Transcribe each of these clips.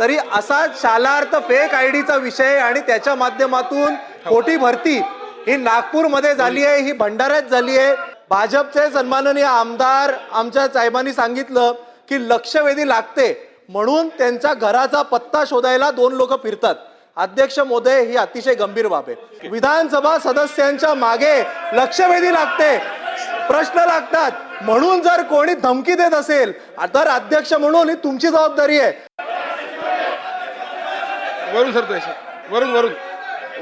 तरी असा शालार्थ फेक आयडीचा विषय आणि त्याच्या माध्यमातून खोटी भरती ही नागपूरमध्ये झाली आहे ही भंडाऱ्यात झाली आहे. भाजपचे सन्माननीय आमदार आमच्या साहेबांनी सांगितलं की लक्षवेधी लागते. म्हणून त्यांच्या घराचा पत्ता शोधायला दोन लोक फिरतात. अध्यक्ष मोदय ही अतिशय गंभीर बाब आहे. विधानसभा सदस्यांच्या मागे लक्षवेधी लागते प्रश्न लागतात. म्हणून जर कोणी धमकी देत असेल तर अध्यक्ष म्हणून ही तुमची जबाबदारी आहे. सरतोय वरून वरून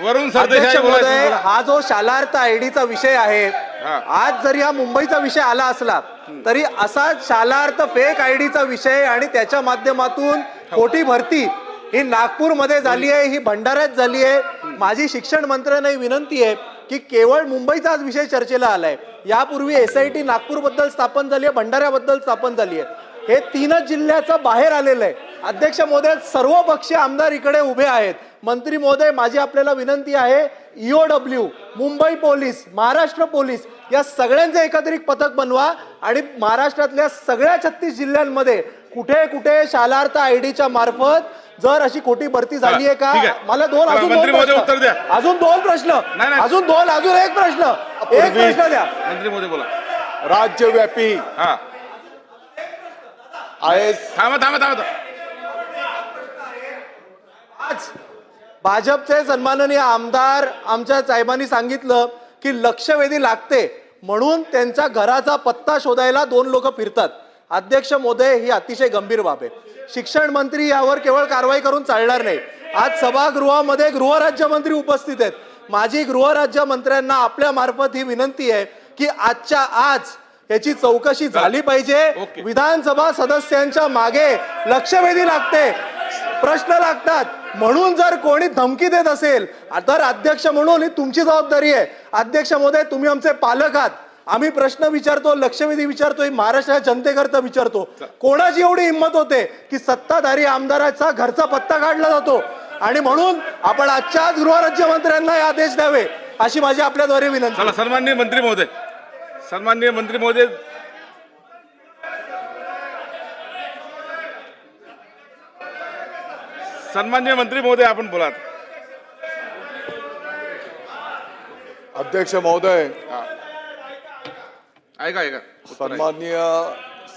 वरून सरतोय अध्यक्ष साहेब महोदय बोलायचं. हा जो शालार्थ आयडीचा विषय आहे हा. आज जरी हा मुंबईचा विषय आला असला तरी असा शालार्थ फेक आयडीचा विषय आणि त्याच्या माध्यमातून खोटी भरती ही नागपूरमध्ये झाली आहे ही भंडाऱ्यात झाली आहे. माझी शिक्षण मंत्र्यांना ही विनंती आहे की केवळ मुंबईचाच विषय चर्चेला आलाय. यापूर्वी एस आय टी नागपूरबद्दल स्थापन झाली आहे भंडाऱ्याबद्दल स्थापन झाली आहे. हे तीनच जिल्ह्याचं बाहेर आलेलं आहे. अध्यक्ष महोदय सर्व पक्षीय आमदार इकडे उभे आहेत. मंत्री महोदय माझी आपल्याला विनंती आहे EOW Mumbai police Maharashtra police या सगळ्यांचे एकत्रित पथक बनवा आणि महाराष्ट्रातल्या सगळ्या छत्तीस जिल्ह्यांमध्ये कुठे कुठे शालार्थ आयडीच्या मार्फत जर अशी खोटी भरती झाली आहे का. मला दोन अजून मंत्री दोन महोदय उत्तर प्रश्न द्या. अजून दोन प्रश्न. अजून दोन अजून एक प्रश्न. एक प्रश्न द्या. मंत्री मोदी बोला. राज्यव्यापी हा. आय एस थांबा थांबा थांबा आज भाजपचे सन्माननीय आमदार आमच्या साहेबांनी सांगितलं की लक्षवेधी लागते. म्हणून त्यांच्या घराचा पत्ता शोधायला दोन लोक फिरतात. अध्यक्ष मोदय ही अतिशय गंभीर बाब आहे. शिक्षण मंत्री यावर केवळ कारवाई करून चालणार नाही. आज सभागृहामध्ये गृहराज्यमंत्री उपस्थित आहेत. माझी गृहराज्यमंत्र्यांना आपल्या मार्फत ही विनंती आहे की आजच्या आज याची चौकशी झाली पाहिजे. विधानसभा सदस्यांच्या मागे लक्षवेधी लागते. प्रश्न लागतात. म्हणून जर कोणी धमकी देत असेल तर अध्यक्ष म्हणून ही तुमची जबाबदारी आहे. अध्यक्ष महोदय तुम्ही आमचे पालक आहात. आम्ही प्रश्न विचारतो लक्षवेधी विचारतो महाराष्ट्राच्या जनतेकरता विचारतो. कोणाची एवढी हिंमत होते की सत्ताधारी आमदाराचा घरचा पत्ता काढला जातो? आणि म्हणून आपण आजच्याच गृहराज्यमंत्र्यांना हे आदेश द्यावे अशी माझी आपल्याद्वारे विनंती. चला सन्माननीय मंत्री महोदय. सन्माननीय मंत्री महोदय सन्माननीय मंत्री महोदय आपण बोला अध्यक्ष महोदय ऐका ऐका. सन्माननीय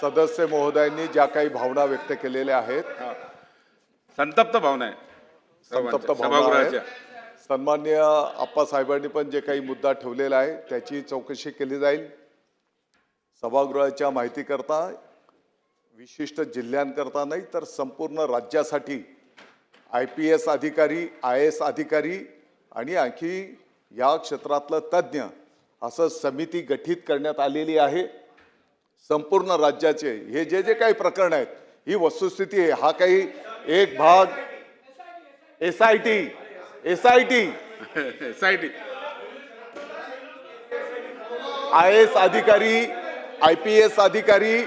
सदस्य महोदयांनी ज्या काही भावना व्यक्त केलेल्या आहेत संतप्त भावना आहे. संतप्त भावना सभागृहाच्या. सन्माननीय आप्पासाहेबांनी पण जे काही मुद्दा ठेवलेला आहे त्याची चौकशी केली जाईल. सभागृहाच्या माहितीकरता विशिष्ट जिल्ह्यांकरता नाही तर संपूर्ण राज्यासाठी आय पी एस अधिकारी आय एस अधिकारी आणि आणखी या क्षेत्रातलं तज्ज्ञ असं समिती गठीत करण्यात आलेली आहे. संपूर्ण राज्याचे हे जे जे काही प्रकरण आहेत ही वस्तुस्थिती आहे. हा काही एक भाग S I T S I T साईटी I S अधिकारी आय पी एस अधिकारी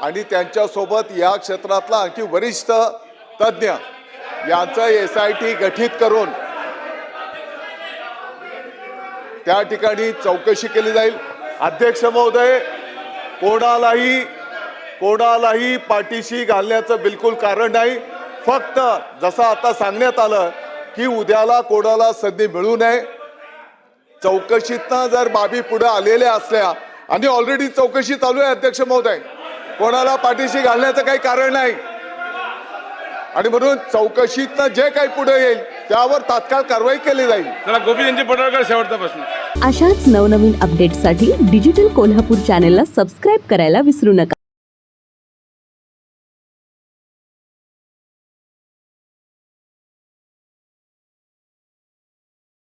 आणि त्यांच्यासोबत या क्षेत्रातला आणखी वरिष्ठ तज्ज्ञ याचं एस आय टी गठीत करून त्या ठिकाणी चौकशी केली जाईल. अध्यक्ष महोदय कोणालाही कोणालाही पाठीशी घालण्याचं बिलकुल कारण नाही. फक्त जसं आता सांगण्यात आलं की उद्याला कोणाला संधी मिळू नये. चौकशीतनं जर बाबी पुढे आलेल्या असल्या आणि ऑलरेडी चौकशी चालू आहे अध्यक्ष महोदय कोणाला पाठीशी घालण्याचं काही कारण नाही. आणि म्हणून चौकशीतनं जे काही पुढे येईल त्यावर तात्काळ कारवाई केली जाईल. चला गोपीचंदजी पडळकर शेवटचा प्रश्न. अशाच नवनवीन अपडेट्ससाठी डिजिटल कोल्हापूर चॅनेलला सबस्क्राईब करायला विसरू नका.